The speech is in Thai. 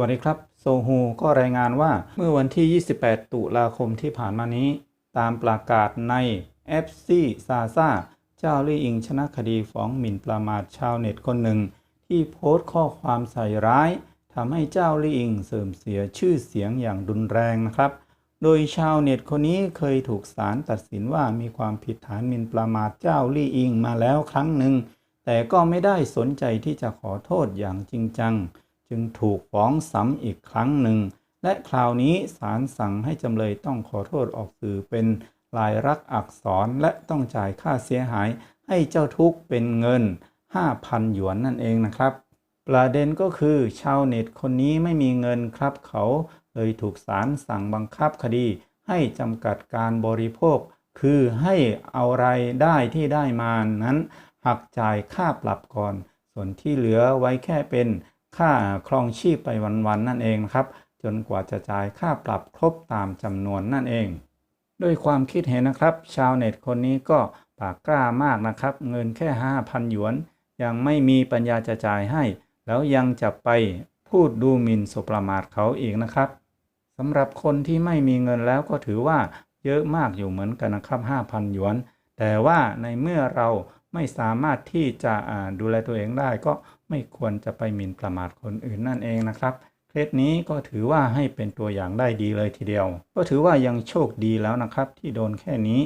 วัสดีครับ โซฮูก็รายงานว่าเมื่อวันที่ 28 ตุลาคมที่ผ่านมานี้ ตามประกาศใน FC ซาซาเจ้าลี่อิงชนะคดีฟ้องหมิ่นประมาทชาวเน็ตคนหนึ่ง ที่โพสต์ข้อความใส่ร้ายทำให้เจ้าลี่อิงเสื่อมเสียชื่อเสียงอย่างรุนแรงนะครับ โดยชาวเน็ตคนนี้เคยถูกศาลตัดสินว่ามีความผิดฐานหมิ่นประมาทเจ้าลี่อิงมาแล้วครั้งหนึ่ง แต่ก็ไม่ได้สนใจที่จะขอโทษอย่างจริงจัง จึงถูกฟ้องซ้ำอีกครั้งหนึ่ง และคราวนี้ศาลสั่งให้จำเลยต้องขอโทษออกสื่อเป็นลายลักษณ์อักษรและต้องจ่ายค่าเสียหายให้เจ้าทุกข์เป็นเงิน 5,000 หยวนนั่นเองนะครับ ประเด็นก็คือชาวเน็ตคนนี้ไม่มีเงินครับ เขาเลยถูกศาลสั่งบังคับคดี ให้จำกัดการบริโภค คือให้เอารายได้ที่ได้มานั้น หักจ่ายค่าปรับก่อน ส่วนที่เหลือไว้แค่เป็น ค่าครองชีพไปวันๆนั่นเองนะครับ จนกว่าจะจ่ายค่าปรับครบตามจำนวนนั่นเอง ด้วยความคิดเห็นนะครับ ชาวเน็ตคนนี้ก็ปากกล้ามากนะครับ เงินแค่ 5,000 หยวน ยังไม่มีปัญญาจะจ่ายให้ แล้วยังจะไปพูดดูหมิ่นสบประมาทเขาอีกนะครับสำหรับคนที่ไม่มีเงินแล้วก็ถือว่าเยอะมากอยู่เหมือนกันนะครับ 5,000 หยวน แต่ว่าในเมื่อเราไม่สามารถที่จะดูแลตัวเองได้ก็ ไม่ควรจะไปหมิ่นประมาทคนอื่นนั่นเองนะครับ เคสนี้ก็ถือว่าให้เป็นตัวอย่างได้ดีเลยทีเดียว ก็ถือว่ายังโชคดีแล้วนะครับ ที่โดนแค่นี้